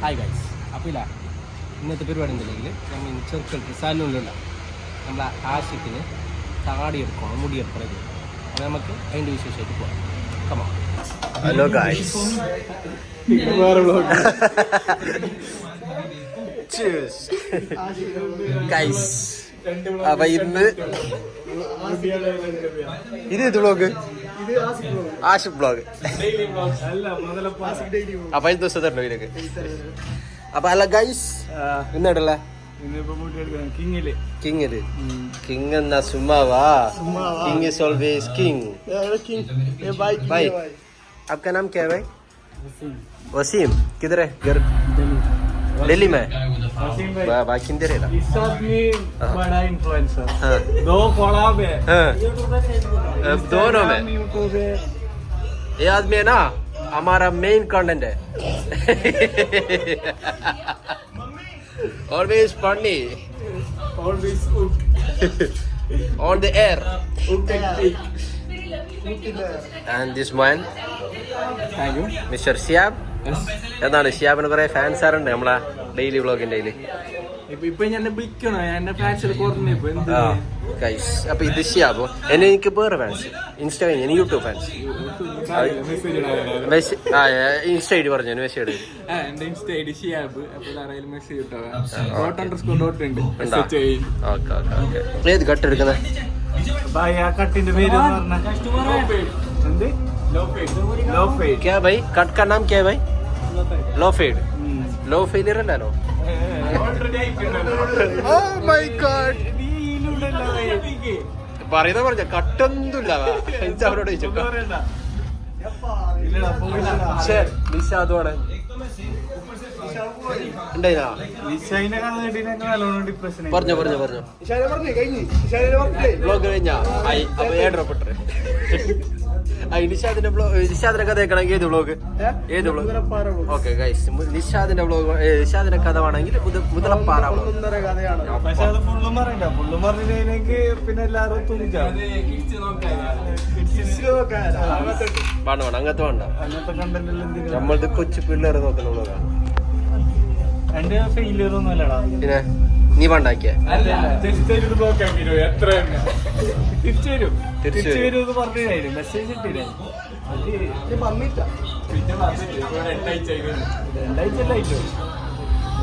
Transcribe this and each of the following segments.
Hi guys അപ്പോൾ ഇല്ല ഇന്നത്തെ പരിപാടി എന്തില്ലെങ്കിൽ നമ്മൾ ഇന്ന് ചെറുക്കൽ സലൂണിലുള്ള നമ്മളെ ആശയത്തിന് താടി എടുക്കണം മുടി എടുക്കണം അപ്പോൾ നമുക്ക് അതിന്റെ വിശേഷമായിട്ട് പോകാം കമാ ഹലോ ഗായ്സ് ഗൈസ് അപ്പൊ ഇന്ന് ഇത് ഇത് ബ്ലോഗ് ആഷിഫ് ബ്ലോഗ് അപ്പൊ ഇത് ദിവസത്തെ ഇതിലേക്ക് അപ്പൊ അല്ല ഗൈസ് ഇന്നടല്ല കിങ്ങില് കിങ്ങില് കിങ് എന്നാ സുമ്മാവാ किंग इज ऑलवेज किंग भाई आपका नाम क्या है भाई वसीम किधर है घर दिल्ली में बा- बाकी किधर है इस आदमी हाँ। बड़ा इन्फ्लुएंसर हाँ दो कोलाब है हाँ अब दोनों में यूट्यूब है ये आदमी है ना हमारा मेन कंटेंट है always funny always on the air and this man thank you mister Shiyab എന്താണ് ഷിയാബിന് കുറെ ഫാൻസ് ആറുണ്ട് നമ്മളെ ഡെയിലി വ്ളോഗിന്റെ ഇപ്പൊ ഇപ്പൊ ഞാൻ വിളിക്കണോ എന്റെ ഫാൻസിൽ കുറഞ്ഞു ഇപ്പൊ എന്ത് ഗൈസ് അപ്പൊ ഇത് ഷിയാബ് എന്നെ എനിക്ക് വേറെ ഫാൻസ് ഇൻസ്റ്റ കഴിഞ്ഞ YouTube fans message insta I D പറഞ്ഞു മെസ്സേജ് എന്റെ ഇൻസ്റ്റ ഐ ഡി ഷിയാബ് അപ്പോൾ ആരെങ്കിലും മെസ്സേജ് ഇട്ടോ ഡോട്ട് അണ്ടർ സ്കോർ ഡോട്ട് ഉണ്ട് ഉണ്ടോ മെസ്സേജ് ചെയ്യും ഓക്കെ ഓക്കെ ഓക്കെ ഏത് കട്ട് എടുക്കുന്നത് ഭായ് ആ കട്ടിന്റെ പേര് എന്ത് ലോ ഫേഡ് ലോ ഫേഡ് क्या भाई कट का नाम क्या है भाई लो फेड ലോ ഫെയിലിയർ അല്ലല്ലോ പറയുന്ന പറഞ്ഞ കട്ടൊന്നുമില്ല. അവരോട് നിഷാദുമാണ് പറഞ്ഞോ പറഞ്ഞോ പറഞ്ഞോ. ബ്ലോഗ് കഴിഞ്ഞ. ഏഴ് ഡ്രോപ്പ് നിഷാദിന്റെ ബ്ലോഗ് നിഷാദിന്റെ കഥ കേൾക്കണമെങ്കിൽ ഏത് ബ്ലോഗ് ഏത് ബ്ലോഗ് ഓക്കെ ഗൈസ് നിഷാദിന്റെ ബ്ലോഗ് നിഷാദിന്റെ കഥ വേണമെങ്കിൽ മുതലപ്പാറ പിന്നെ തുണിച്ചാവും വേണ്ട വേണ്ട അങ്ങനത്തെ വേണ്ട നമ്മളത് കൊച്ചു പിള്ളേർ നോക്കുന്ന ബ്ലോഗാണ് എന്റെ ഫെയിലിയർ ഒന്നും അല്ലടാ പിന്നെ? നീ പണ്ടാക്കിയ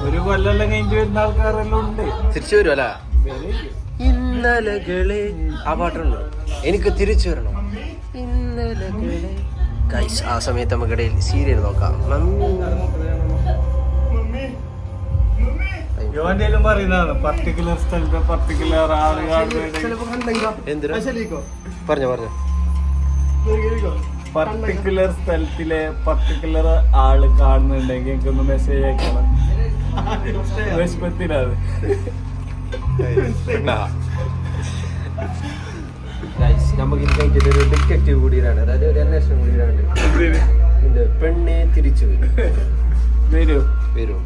ഒരു കൊല്ലെല്ലാം കഴിഞ്ഞിട്ട് വരുന്ന ആൾക്കാരെല്ലാം ഉണ്ട്. തിരിച്ചു വരും അല്ല? ഇന്നലകളെ ആ പാട്ടുണ്ട്. എനിക്ക് തിരിച്ചു വരണം. ഇന്നലകളെ ആ സമയത്ത് നമുക്കിടയിൽ സീരിയൽ നോക്കാം. പറയുന്നതാണ്? പർട്ടിക്കുലർ സ്ഥലത്ത് പർട്ടിക്കുലർ ആളുകളുടെ പറഞ്ഞു പറഞ്ഞു. പർട്ടിക്കുലർ സ്ഥലത്തിലെ പർട്ടിക്കുലർ ആൾ കാണുന്നുണ്ടെങ്കിൽ എനിക്കൊന്ന് മെസ്സേജ് അയക്കണം. ഗൈസ് നമുക്ക് ഇത് കഴിഞ്ഞിട്ട് ഒരു ഡിറ്റക്റ്റീവ് കൂടിയാണ് അതായത് ഒരു അന്വേഷണം കൂടിയാണ് പെണ്ണെ തിരിച്ചു വരും. വരും. വരും.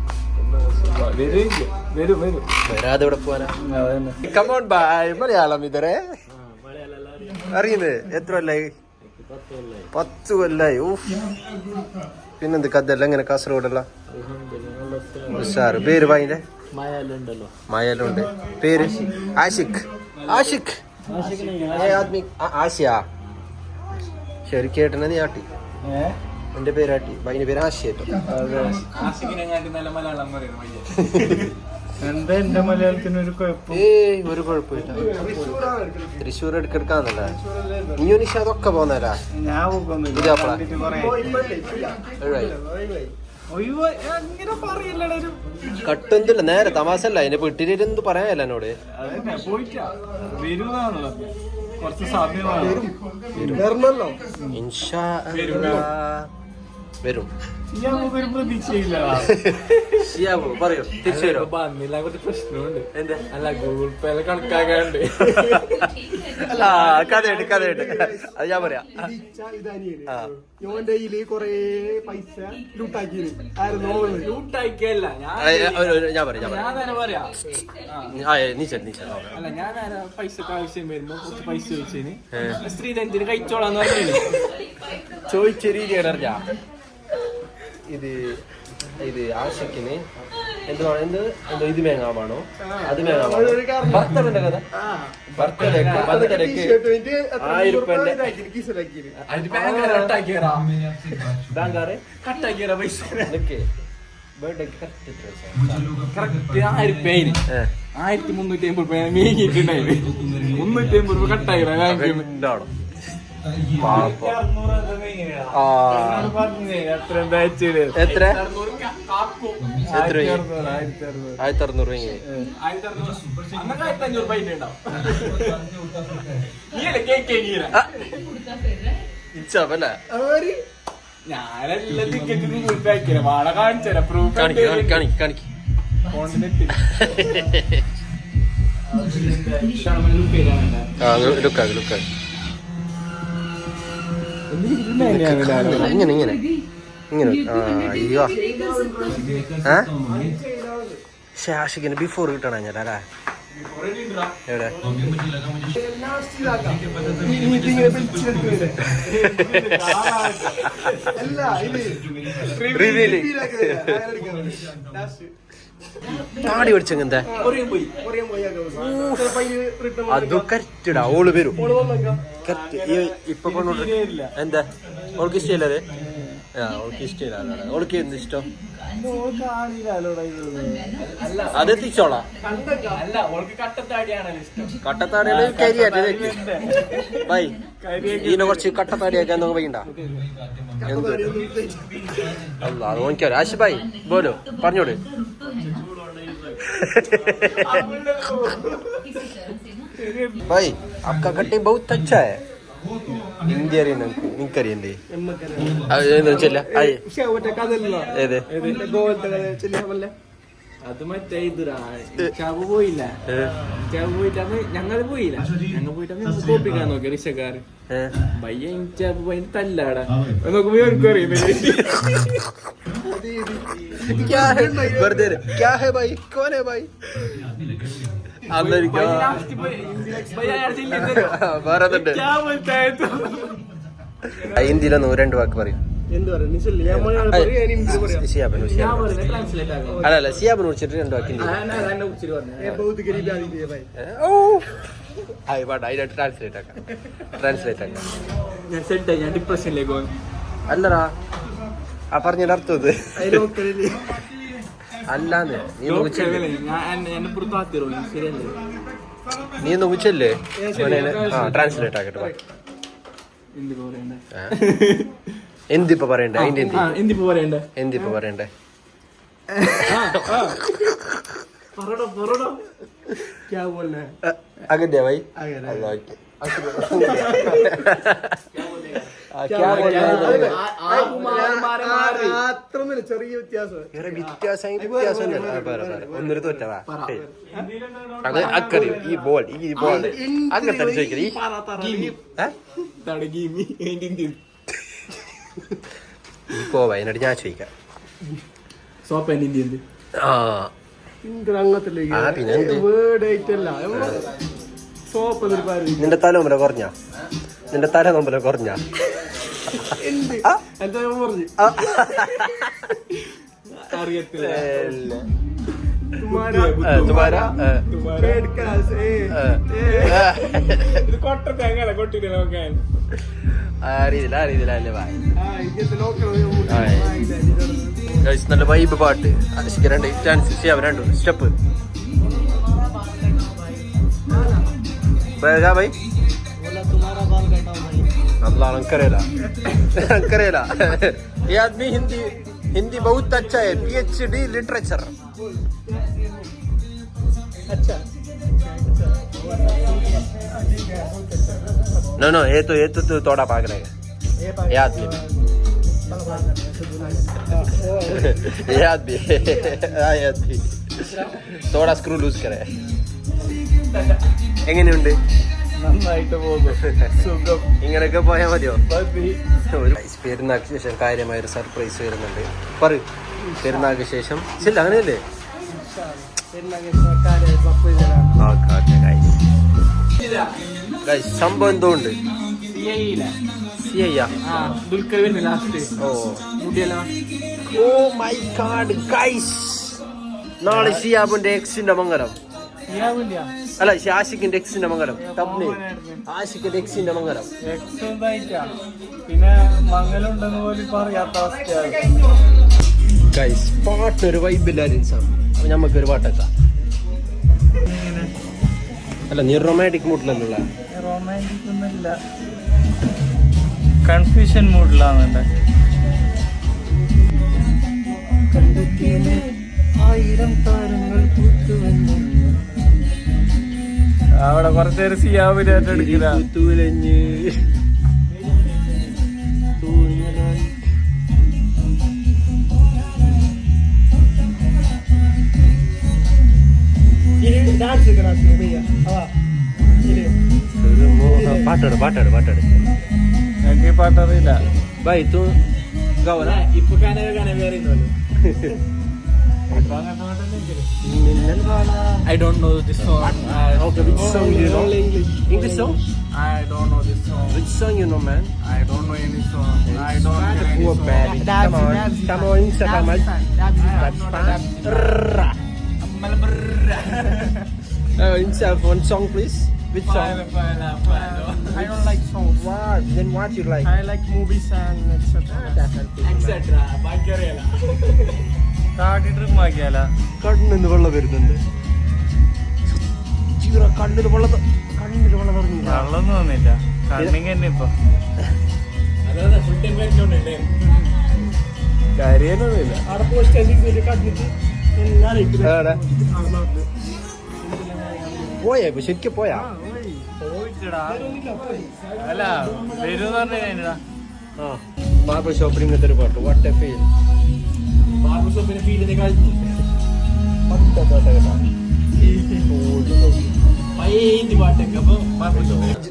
വരും. വരും വരും. വരാതെ ഇവിടെ പോവാനാ അതന്നെ കമോൺ ബായ് മലയാളം ഇതരെ. അറിയുന്നത്? എത്ര കൊല്ലായി? പത്ത് കൊല്ലായി. ഊഫ് പിന്നെന്ത് കഥല്ല എങ്ങനെ കാസർഗോഡല്ല ഉഷാറ്. പേര് ബായിന്റെ മായാലുണ്ട്. പേര്? ആഷിഖ്. ആഷിഖ്. ആദ്മി ആശിയ ശരി കേട്ടനെ നീ ആട്ടി. എന്റെ പേര് ആട്ടി. ബായിന്റെ പേര് ആശിയാട്ടോ എന്താ എന്റെ മലയാളത്തിന് ഒരു കുഴപ്പം? ഏയ് ഒരു കുഴപ്പമില്ല. തൃശ്ശൂർ എടുക്കെടുക്കാന്നല്ല? നിഷ അതൊക്കെ പോന്നല്ല ഞാൻ കട്ടൊന്നുമില്ല. നേരെ തമാശ അല്ല അതിന്റെ വീട്ടിലിരുന്ന് പറയാനല്ല എന്നോട്. വരും. ഷിയാബു പറയൂ തിരിച്ചു വന്നില്ല കുറച്ച് പ്രശ്നമുണ്ട്. എന്താ? അല്ല ഗൂഗിൾ പേ കണക്കാക്കാണ്ട്. അല്ല കഥയുണ്ട് കഥയുണ്ട്. അത് ഞാൻ പറയാം. ആ. യോന്റെ കയ്യിൽ കൊറേ പൈസ ലൂട്ടാക്കി ലൂട്ടാക്കിയല്ല ഞാൻ പറയാം ഞാൻ ഞാൻ തന്നെ പറയാ. അല്ല പൈസക്ക് ആവശ്യം വരുമ്പോ കുറച്ച് പൈസ ചോദിച്ചതിന് ഏ. സ്ത്രീധനത്തിന് കഴിച്ചോളാന്ന് പറഞ്ഞു ചോദിച്ച രീതിയാണ് അറിഞ്ഞ ഇത് ഇത് ആശക്കിന് എന്ത് വേണം എന്ത്? ഇത് മേങ്ങാവാണോ അത് മേങ്ങാവാണോ ഭർത്തവന്റെ കഥ? ബർത്ത്ഡേക്ക് കറക്റ്റ് എത്ര? കറക്റ്റ് ആയിരം പേര് ഏ. ആയിരത്തി മുന്നൂറ്റി അമ്പത് രൂപ മീങ്ങിട്ടുണ്ടായിരുന്നു മുന്നൂറ്റി അമ്പത് രൂപ കട്ടായിര എത്ര എത്ര? ആയിരത്തി അറുന്നൂറ് ഇച്ചല്ലേ ഞാനെല്ലാം ടിക്കറ്റ് പ്രൂഫ് അയക്കില്ല വാട കാണിച്ചരാ. കാണിക്ക് പ്രൂഫ് കാണിക്ക് കാണിക്ക് ആ ലുക്കാക്ക് ലുക്കാക്ക് ഇങ്ങനെ ഇങ്ങനെ. ഇങ്ങനെ. അയ്യോ. ഏ? ശാശിക്കിന് ബിഫോർ കിട്ടണ ഞാൻ അല്ലേ? എവിടെ? റിവീൽ താടി പിടിച്ചെങ്ങന്താ അത് കറക്റ്റടാ ഓൾ വരും. കറക്റ്റ് ഇപ്പൊ എന്താ? ഓൾക്ക് ഇഷ്ടമില്ലേ ആ ഓൾക്ക് ഇഷ്ടമില്ല ഓൾക്ക് എന്ത് ഇഷ്ടം? അത് എത്തിച്ചോളാം. കട്ടത്താടികൾ കരിയാറ്റേ ബൈ. ഇതിനെ കുറച്ച് കട്ടത്താടിയാക്കാൻ വയ്യണ്ട എന്ത്? അല്ല അത് നോക്കിയാലോ भाई आपका કટ્ટી बहुत अच्छा है। ಹಿಂದಿಯರಿ അത് മറ്റേ ഇതാ പോയില്ല. ചവ് പോയിട്ട് ഞങ്ങൾ പോയില്ല. ഞങ്ങൾ പോയിട്ട് കോപ്പിക്കാൻ നോക്കി റിക്ഷക്കാര്. ഭയ്യ ചവ് ഭയങ്കര തല്ലാടാ. നോക്കുമ്പോ എനിക്കറിയുന്നില്ല क्या है വെറുതെ ഇരു. क्या है भाई कौन है भाई അമേരിക്ക വേറെ അതുണ്ട് ഹിന്ദിയിലൊന്ന് രണ്ട് വാക്ക് പറയും എന്ത് പറയാ നിശല്ലേ ഞാൻ മലയാളം പറയും ഞാൻ ഹിന്ദി പറയാം സിയാബിന് അല്ല അല്ല സിയാബിന് വിളിച്ചിട്ട് രണ്ട് വാക്ക് ഹിന്ദി ये बहुत गरीब आदमी है भाई ഏ, ഓ ആയി പാട്ട് അതിനായിട്ട് ട്രാൻസ്ലേറ്റ് ആക്കാം ട്രാൻസ്ലേറ്റ് ആക്കാം ഞാൻ സെറ്റായി ഞാൻ ഡിപ്രഷനിലേക്ക് പോകുന്നു അല്ലടാ ആ പറഞ്ഞതിന്റെ അർത്ഥം ഇത്. അല്ലാന്ന് നീ ശരിയല്ലേ? നീ നോക്കിച്ചല്ലേ ആ ട്രാൻസ്ലേറ്റ് ആക്കട്ടെ. എന്തിപ്പോ പറയണ്ടേ? അതിന്റെ എന്തിപ്പോ പറയണ്ടേ? എന്തിപ്പോ പറയണ്ടേ? പറടോ അത്രമല്ല ചെറിയ വ്യത്യാസം ഈ ബോൾ ഈ ബോൾ. ഞാൻ ചോദിക്കാം. സോപ്പ് ആ. നിന്റെ തല കൊമ്പല കുറഞ്ഞ? നിന്റെ തല കൊമ്പല കുറഞ്ഞ? എന്താ? നല്ല വൈബ് പാട്ട്. അശിക്കരണ്ട് ഡാൻസ് ചെയ്യാൻ രണ്ടു. സ്റ്റെപ്പ് ബേഗാ तुम्हारा बाल भाई अल्लाह करेला करेला ये आदमी हिंदी हिंदी बहुत अच्छा है पीएचडी लिटरेचर अच्छा नो नो ये तो ये तो, तो थोड़ा भाग रहे ये ये आदमी ये आदमी हाँ, ये आदमी थोड़ा स्क्रू लूज करे എങ്ങനെയുണ്ട് നന്നായിട്ട് പോകും സുഖം. ഇങ്ങനെയൊക്കെ പോയാൽ മതിയോ? പെരുന്നാൾക്ക് ശേഷം കാര്യമായ ഒരു സർപ്രൈസ് വരുന്നുണ്ട്. പറ പെരുന്നാൾക്ക് ശേഷം. ശരി അങ്ങനെയല്ലേ? സംഭവം എന്തോ ഉണ്ട് ഗൈസ് നാളെ ഷിയാബിന്റെ എക്സിന്റെ മംഗലം അല്ല ആഷിഖിന്റെ എക്സിന്റെ മംഗലം. തമ്മിൽ ആഷിഖിന്റെ എക്സിന്റെ മംഗലം. എക്സ് പിന്നെ മംഗലം പോലും ഇപ്പൊ അറിയാത്ത അവസ്ഥയാണ് ഗൈസ് പാട്ടൊരു വൈബില്ലാരും അപ്പൊ അപ്പൊ ഞമ്മക്കൊരു പാട്ടൊക്കെ അല്ല നീ റൊമാന്റിക് മൂഡിലല്ല റൊമാന്റിക് ഒന്നുമില്ല. കൺഫ്യൂഷൻ മൂഡിലാന്നുണ്ട് ആയിരം താരങ്ങൾ അവിടെ കുറച്ചേരം നേരം എടുക്കില്ല തുലഞ്ഞ് പാട്ടാട് പാട്ടാട് പാട്ടാട്. എനിക്ക് ഈ പാട്ടറിയില്ല. ബൈ തു ഗൗര ഇപ്പൊ I don't know this song. I, Okay, which song you know? English song? I don't know this song. Which song you know, man? I don't know any song. I don't hear any Poor song. baby. Come on, come on, Instagram. That's fine. Uh, Insta, one song, please. Which Pala, song? pala, pala. I don't like songs. What? Then what you like? I like movies and etc. etc. ആക്കിയാലോ കണ്ണിന്ന് വെള്ളം വരുന്നുണ്ട്. ജീവ കണ്ണിൽ വെള്ളം കണ്ണിൽ വെള്ളം പറഞ്ഞു വെള്ളമൊന്നും വന്നില്ല. കണ്ണിങ് തന്നെ ഇപ്പൊ കരയാനൊന്നുമില്ല അവിടെ കണ്ടിട്ട് പോയാ ഇപ്പൊ ശരിക്കും പോയാ? അല്ല ഒരു പാട്ട്. വാട്ട് എ ഫീൽ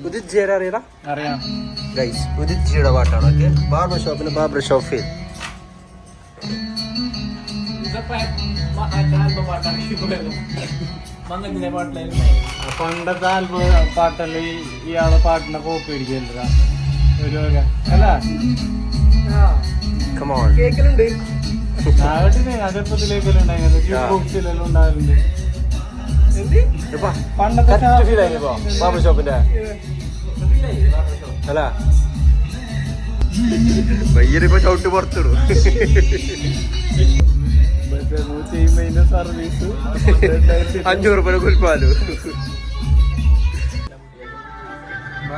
ഉദിത് ജിയുടെ അറിയടാ അറിയാം ഗൈസ് ഉദിത് ജിയുടെ പാട്ടാണ് ഓക്കെ ബാർബർ ഷോപ്പിന് ബാർബർ ഷോപ്പ് ഫീൽ പണ്ടത്തെ ആൽബം പാട്ടല്ലേ ഇയാളെ പാട്ടിന്റെ കോപ്പി അടിക്കല്ല ഒരു. അല്ല കം ബാർബർ ഷോപ്പിന്റെ അല്ല. ഭയ്യനിപ്പോ ചവിട്ട് പുറത്തിടും. അഞ്ഞൂറ് രൂപ കുൽപ്പാലു.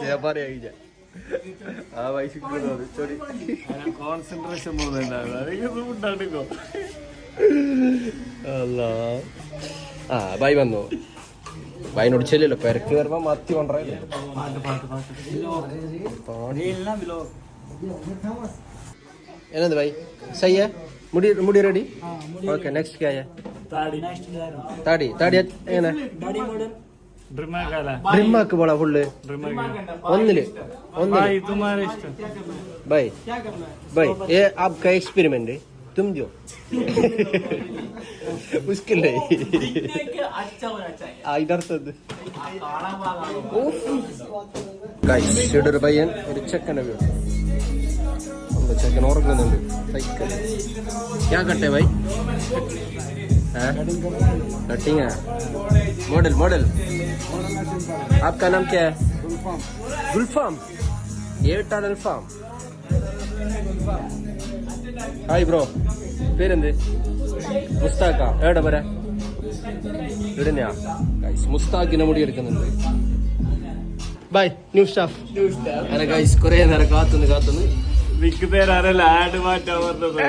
ഞാൻ ആ ആ ബൈ വന്നു വൈനോട് ചെല്ലല്ലോ പെരക്ക് വരുമ്പോ മത്തി കൊണ്ടറിയില്ലേ എന്നത് ബൈ സയ്യ ಮುಡಿ ಮುಡಿ ರೆಡಿ ಓಕೆ ನೆಕ್ಸ್ಟ್ ಕ್ಯಾಯ താടി താടി എങ്ങനെ? ഡ്രിമാക്ക് പോളാ ഫുള്ള് ഒന്നിൽ ഒന്നിൽ. ബൈ ബൈ ഏ ആപ്ക എക്സ്പെരിമെന്റ് तुम जो उसके लिए ഇടർ ഒരു പയ്യൻ ഒരു ചെക്കനവ്യൂ ചെക്കൻ ഉറങ്ങുന്നുണ്ട് സൈക്കിൾ क्या करते भाई कटिंग है मॉडल मॉडल आपका नाम क्या है गुलफाम ये टाल अल्फाम ഹായ് ബ്രോ പേരെന്ത് മുസ്താക്ക എവിടെ വരെ ഇവിടെയാ ഗൈസ് മുസ്താഖിനെ മുടി എടുക്കുന്നുണ്ട് ബൈ ന്യൂ സ്റ്റാഫ് അങ്ങനെ ഗൈസ് കുറെ നേരം കാത്തുനിന്ന് കാത്തുനിന്ന് വിക്ക് തരാനല്ല ആഡ് മാറ്റാൻ പറഞ്ഞത്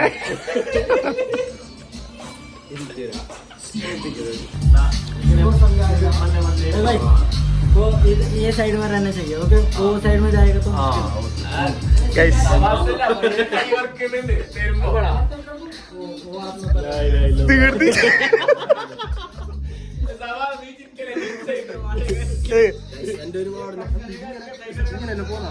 वो इध- ये साइड में रहना चाहिए ओके वो साइड में जाएगा तो ഗൈസ് തീർത്തി എൻ്റെ ഒരുപാട് ഇങ്ങനെ തന്നെ പോകണം